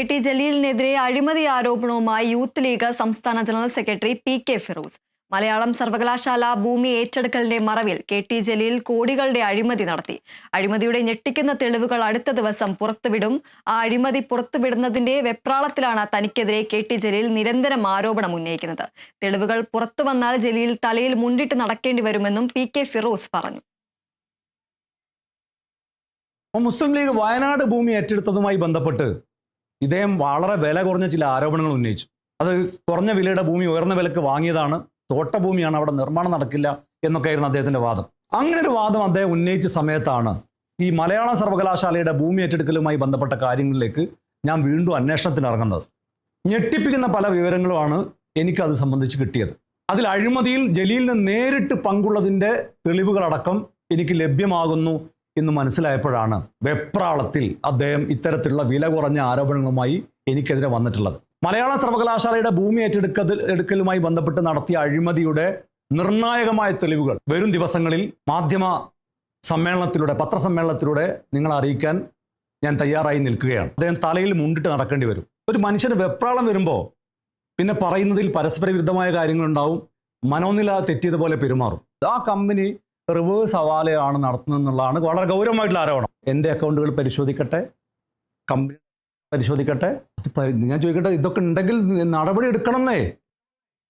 A T ജലീലിനെതിരെ അഴിമതി ആരോപണവുമായി യൂത്ത് ലീഗ് സംസ്ഥാന general secretary P K Firoz. Malayalam സർവകലാശാല ഭൂമി ഏറ്റെടുക്കലിന്റെ മറവിൽ കെ ടി ജലീൽ കോടികളുടെ അഴിമതി നടത്തി. അഴിമതിയുടെ ഞെട്ടിക്കുന്ന തെളിവുകൾ അടുത്ത ദിവസം പുറത്തുവിടും. ആ അഴിമതി പുറത്തുവിടുന്നതിന്റെ വെപ്രാളത്തിലാണ് തനിക്കെതിരെ കെ ടി ജലീൽ നിരന്തരം ആരോപണം ഉന്നയിക്കുന്നത്. തെളിവുകൾ പുറത്തു വന്നാൽ ജലീൽ തലയിൽ മുണ്ടിട്ട് നടക്കേണ്ടി വരുമെന്നും പി കെ ഫിറോസ് പറഞ്ഞു. മുസ്ലിം ലീഗ് വയനാട് ഭൂമി ഏറ്റെടുത്തതുമായി ബന്ധപ്പെട്ട് ഇദ്ദേഹം വളരെ വില കുറഞ്ഞ ചില ആരോപണങ്ങൾ ഉന്നയിച്ചു. അത് കുറഞ്ഞ വിലയുടെ ഭൂമി ഉയർന്ന വിലക്ക് വാങ്ങിയതാണ്. തോട്ടഭൂമിയാണ് അവിടെ നിർമ്മാണം നടക്കില്ല എന്നൊക്കെയായിരുന്നു അദ്ദേഹത്തിന്റെ വാദം. അങ്ങനെ ഒരു വാദം അദ്ദേഹം ഉന്നയിച്ച സമയത്താണ് ഈ മലയാള സർവകലാശാലയുടെ ഭൂമി ഏറ്റെടുക്കലുമായി ബന്ധപ്പെട്ട കാര്യങ്ങളിലേക്ക് ഞാൻ വീണ്ടും അന്വേഷണത്തിൽ ഇറങ്ങുന്നത്. ഞെട്ടിപ്പിക്കുന്ന പല വിവരങ്ങളുമാണ് എനിക്കത് സംബന്ധിച്ച് കിട്ടിയത്. അതിൽ അഴിമതിയിൽ ജലീലിന് നേരിട്ട് പങ്കുള്ളതിന്റെ തെളിവുകളടക്കം എനിക്ക് ലഭ്യമാകുന്നു എന്ന് മനസ്സിലായപ്പോഴാണ് വെപ്രാളത്തിൽ അദ്ദേഹം ഇത്തരത്തിലുള്ള വില കുറഞ്ഞ ആരോപണങ്ങളുമായി എനിക്കെതിരെ വന്നിട്ടുള്ളത്. മലയാള സർവകലാശാലയുടെ ഭൂമി ഏറ്റെടുക്കൽ എടുക്കലുമായി ബന്ധപ്പെട്ട് നടത്തിയ അഴിമതിയുടെ നിർണായകമായ തെളിവുകൾ വരും ദിവസങ്ങളിൽ മാധ്യമ സമ്മേളനത്തിലൂടെ പത്രസമ്മേളനത്തിലൂടെ നിങ്ങൾ അറിയിക്കാൻ ഞാൻ തയ്യാറായി നിൽക്കുകയാണ്. അദ്ദേഹം തലയിൽ മുണ്ടിട്ട് നടക്കേണ്ടി വരും. ഒരു മനുഷ്യന് വെപ്രാളം വരുമ്പോൾ പിന്നെ പറയുന്നതിൽ പരസ്പര വിരുദ്ധമായ കാര്യങ്ങളുണ്ടാവും. മനോനില തെറ്റിയതുപോലെ പെരുമാറും. ആ കമ്പനി റിവേഴ്സ് ഹവാലയാണ് നടത്തുന്നതെന്നുള്ളതാണ് വളരെ ഗൗരവമായിട്ടുള്ള ആരോപണം. എന്റെ അക്കൗണ്ടുകൾ പരിശോധിക്കട്ടെ കമ്പനി പരിശോധിക്കട്ടെ ഞാൻ ചോദിക്കട്ടെ ഇതൊക്കെ ഉണ്ടെങ്കിൽ നടപടി എടുക്കണമെന്നേ?